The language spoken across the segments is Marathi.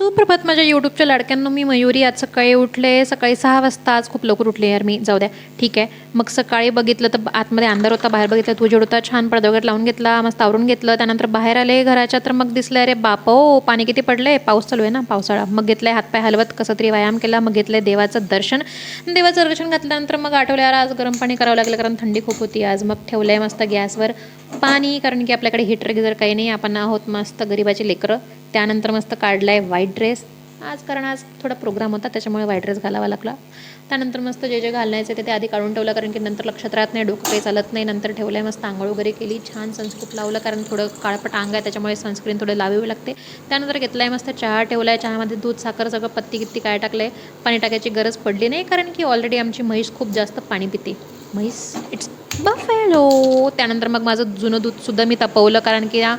सुप्रभात माझ्या यूट्यूबच्या लाडक्यांना मी मयुरी. आज सकाळी उठले सकाळी सहा वाजता आज खूप लवकर उठले यार मी. जाऊ द्या. ठीक आहे. मग सकाळी बघितलं तर आतमध्ये अंधार होता बाहेर बघितलं तुझे होता छान पडदा वगैरे लावून घेतला मस्त आवरून घेतलं. त्यानंतर बाहेर आले घराच्या तर मग दिसलं अरे बाप हो पाणी किती पडलंय? पाऊस चालू आहे ना पावसाळा. मग घेतलंय हातपाय हलवत कसं तरी व्यायाम केला मग घेतलंय देवाचं दर्शन. देवाचं दर्शन घातल्यानंतर मग आठवलं यार आज गरम पाणी करावं लागलं कारण थंडी खूप होती आज. मग ठेवलंय मस्त गॅसवर पाणी कारण की आपल्याकडे हिटर गिजर काही नाही आपण आहोत मस्त गरीबाची लेकरं. त्यानंतर मस्त काढलाय व्हाईट ड्रेस आज कारण आज थोडा प्रोग्राम होता त्याच्यामुळे व्हाईट ड्रेस घालावा लागला. त्यानंतर मस्त जे जे घालण्याचं ते ते आधी काढून ठेवलं कारण की नंतर लक्षात राहत नाही डोकं काही चालत नाही. नंतर ठेवलंय मस्त आंघोळ वगैरे केली छान सनस्क्रीन लावलं कारण थोडं काळपट अंग आहे त्याच्यामुळे सनस्क्रीन थोडं लावावी लागते. त्यानंतर घेतलाय मस्त चहा ठेवला आहे चहामध्ये दूध साखर सगळं पत्ती कित्ती काय टाकलं आहे पाणी टाकायची गरज पडली नाही कारण की ऑलरेडी आमची म्हैस खूप जास्त पाणी पिते. म्हैस इट्स बफेलो त्यानंतर मग माझं जुनं दूधसुद्धा मी तपवलं कारण की या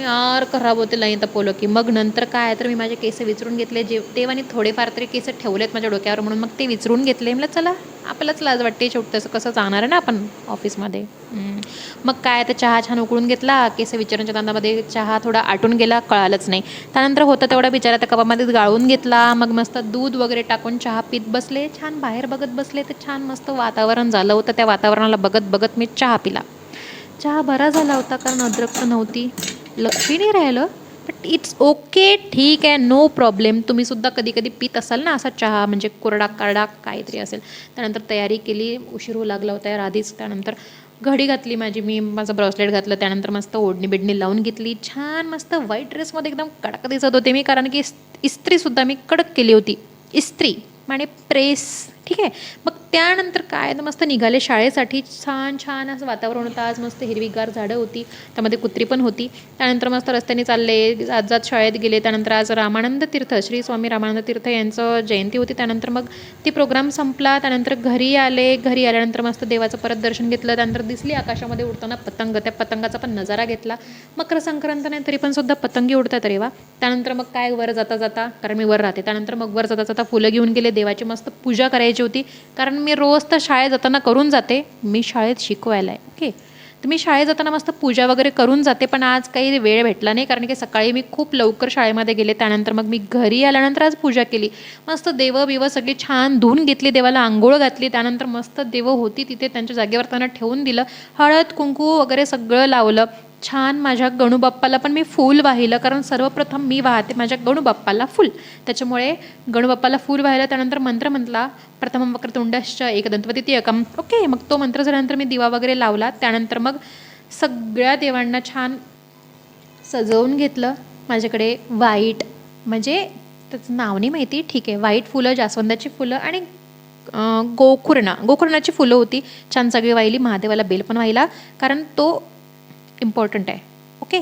यार खराब होते नाही तपवलं की. मग नंतर काय? आहे तर मी माझे केस विचरून घेतले. जे तेव्हा थोडेफार तरी केस ठेवलेत माझ्या डोक्यावर. म्हणून मग ते विचरून घेतले. म्हटलं चला आपल्यालाच लाज वाटते शेवटी. तसं कसं जाणार आहे ना आपण ऑफिसमध्ये? मग काय? तर चहा छान उकळून घेतला. केस विचारांच्या तांदामध्ये चहा थोडा आटून गेला. कळालंच नाही. त्यानंतर होतं तेवढा बिचारा त्या कपामध्ये गाळून घेतला. मग मस्त दूध वगैरे टाकून चहा पित बसले. छान बाहेर बघत बसले. तर छान मस्त वातावरण झालं होतं. त्या वातावरणाला बघत बघत मी चहा पिला. चहा बरा झाला होता कारण अद्रक तर नव्हती. लक्षी नाही राहिलं बट इट्स ओके ठीक आहे नो प्रॉब्लेम तुम्हीसुद्धा कधी कधी पित असाल ना असा चहा म्हणजे कोरडा करडा काहीतरी असेल. त्यानंतर तयारी केली उशीर होऊ लागला होता यार आधीच. त्यानंतर घडी घातली माझी मी माझं ब्रॉसलेट घातलं त्यानंतर मस्त ओढणी बिडणी लावून घेतली. छान मस्त व्हाईट ड्रेसमध्ये एकदम कडक दिसत होते मी कारण की इस- इस्त्रीसुद्धा मी कडक केली होती. इस्त्री म्हणजे प्रेस ठीक आहे? मग त्यानंतर काय? तर मस्त निघाले शाळेसाठी. छान छान असं वातावरण होतं. आज मस्त हिरवीगार झाडं होती. त्यामध्ये कुत्री पण होती. त्यानंतर मस्त रस्त्याने चालले. आज जात शाळेत गेले. त्यानंतर आज रामानंद तीर्थ श्री स्वामी रामानंद तीर्थ यांचं जयंती होती. त्यानंतर मग ती प्रोग्राम संपला. त्यानंतर घरी आले. घरी आल्यानंतर मस्त देवाचं परत दर्शन घेतलं. त्यानंतर दिसली आकाशामध्ये उडताना पतंग. त्या पतंगाचा पण नजारा घेतला. मकर संक्रांत नाही तरी पण सुद्धा पतंगी उडतात रेवा त्यानंतर मग काय? वर जाता जाता कारण मी वर राहते. त्यानंतर मग वर जाता जाता फुलं घेऊन गेले. देवाची मस्त पूजा करायची. होती. कारण मी रोज तर शाळेत जाताना करून जाते. मी शाळेत शिकवायला आहे. ओके? तर मी शाळेत जाताना मस्त पूजा वगैरे करून जाते. पण आज काही वेळ भेटला नाही. कारण की सकाळी मी खूप लवकर शाळेमध्ये गेले. त्यानंतर मग मी घरी आल्यानंतर आज पूजा केली. मस्त देवं बिवं सगळी छान धुवून घेतली. देवाला आंघोळ घातली. त्यानंतर मस्त देवं होती तिथे त्यांच्या जागेवर त्यांना ठेवून दिलं. हळद कुंकू वगैरे सगळं लावलं. छान माझ्या गणूबाप्पाला पण मी फूल वाहिलं कारण सर्वप्रथम मी वाहते माझ्या गणूबाप्पाला फूल. त्याच्यामुळे गणूबाप्पाला फूल वाहिलं त्यानंतर मंत्र म्हटला प्रथम वक्रतुंडश्च एकदंतवती एकम ओके मग तो मंत्र झाल्यानंतर मी दिवा वगैरे लावला त्यानंतर मग सगळ्या देवांना छान सजवून घेतलं माझ्याकडे वाईट म्हणजे त्याचं नाव नाही माहिती ठीक आहे वाईट फुलं जास्वंदाची फुलं आणि अं, गोकुर्णा गोकुर्णाची फुलं होती. छान सगळी वाहिली महादेवाला बेल पण वाहिला कारण तो इम्पॉर्टंट आहे ओके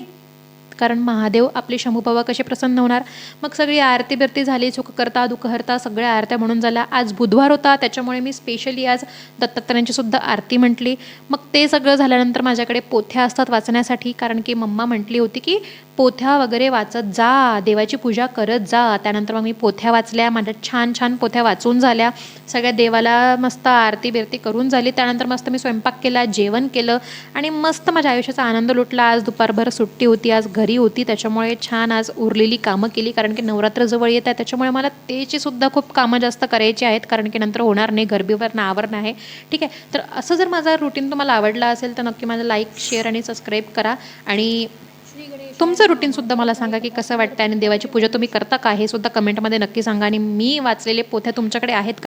कारण महादेव आपले शंभूबाबा कसे प्रसन्न होणार? मग सगळी आरती बिरती झाली सुख करता दुःख सगळ्या आरत्या म्हणून झाल्या. आज बुधवार होता त्याच्यामुळे मी स्पेशली आज दत्तात्रयांची सुद्धा आरती म्हटली. मग ते सगळं झाल्यानंतर माझ्याकडे पोथ्या असतात वाचण्यासाठी. कारण की मम्मा म्हटली होती की पोथ्या वगैरे वाचत जा देवाची पूजा करत जा. त्यानंतर मग मी पोथ्या वाचल्या माझ्या छान छान पोथ्या वाचून झाल्या. सगळ्या देवाला मस्त आरती बिरती करून झाली. त्यानंतर मस्त मी स्वयंपाक केला जेवण केलं आणि मस्त माझ्या आयुष्याचा आनंद लुटला. आज दुपारभर सुट्टी होती आज घर घरी होती त्याच्यामुळे छान आज उरलेली कामं केली कारण की नवरात्र जवळ येत आहे त्याच्यामुळे मला त्याची सुद्धा खूप कामं जास्त करायची आहेत कारण की नंतर होणार नाही गरबीवर ना आवरण आहे ठीक आहे तर असं जर माझा रुटीन तुम्हाला आवडला असेल तर नक्की माझं लाईक शेअर आणि सबस्क्राईब करा. आणि तुमचं रुटीनसुद्धा मला सांगा की कसं वाटतं आणि देवाची पूजा तुम्ही करता का हे सुद्धा कमेंटमध्ये नक्की सांगा. आणि मी वाचलेले पोथ्या तुमच्याकडे आहेत का?